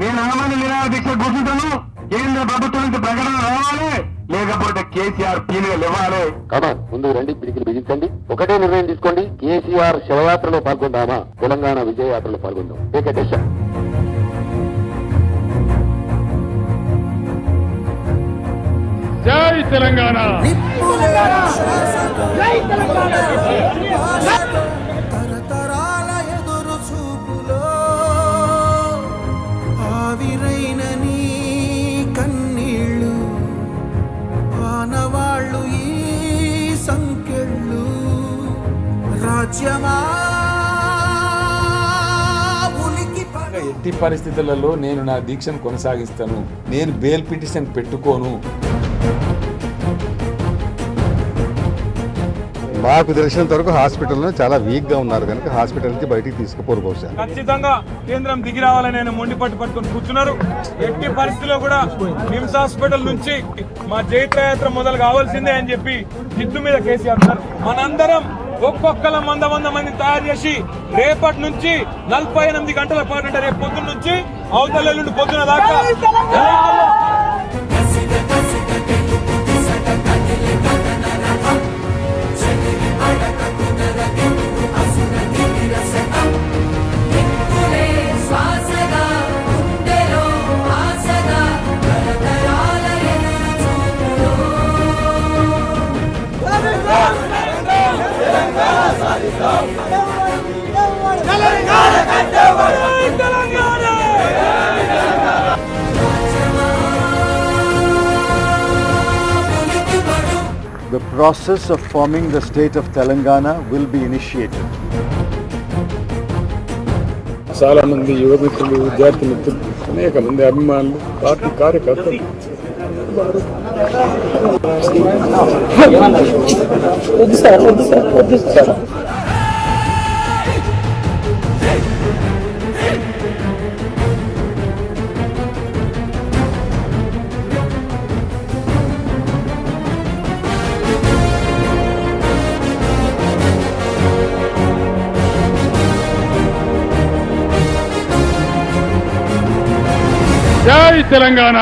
నేను ఆమెను నిరాహార దీక్ష కూర్చుంటాను. కేంద్ర ప్రభుత్వం నుంచి ప్రకటన రావాలి. లేకపోతే కేసీఆర్ పీనుగలు ఇవ్వాలి కామా ముందు రండి పిడికిలు బిగించండి. ఒకటే నిర్ణయం తీసుకోండి. కేసీఆర్ శవయాత్రలో పాల్గొందామా? తెలంగాణ విజయయాత్రలో పాల్గొందాం. ఏకే దశ జై తెలంగాణ! రాజ్యమా? ఎట్టి పరిస్థితులలో నేను నా దీక్షను కొనసాగిస్తాను. నేను బెయిల్ పిటిషన్ పెట్టుకోను. మాకు తెలిసినంత వరకు హాస్పిటల్లో చాలా వీక్గా ఉన్నారు. కనుక హాస్పిటల్ నుంచి బయటికి తీసుకుపోరు బహుశా. ఖచ్చితంగా కేంద్రం దిగి రావాలని ఆయన మొండి పట్టు పట్టుకొని కూర్చున్నారు. ఎట్టి పరిస్థితిలో కూడా నిమ్స్ హాస్పిటల్ నుంచి మా జైత్రయాత్ర మొదలు కావాల్సిందే అని చెప్పి జిద్దు మీద కేసీఆర్ సార్ మనందరం ఒక్కొక్కల వంద వంద మంది తయారు చేసి రేపటి నుంచి నలభై ఎనిమిది గంటల పాటు అంటే రేపు పొద్దున్న నుంచి అవతల పొద్దున దాకా The process of forming the state of Telangana will be initiated. చాలా మంది యువ మిత్రులు విద్యార్థి మిత్రులు అనేక మంది అభిమానులు పార్టీ కార్యకర్తలు జై తెలంగాణ!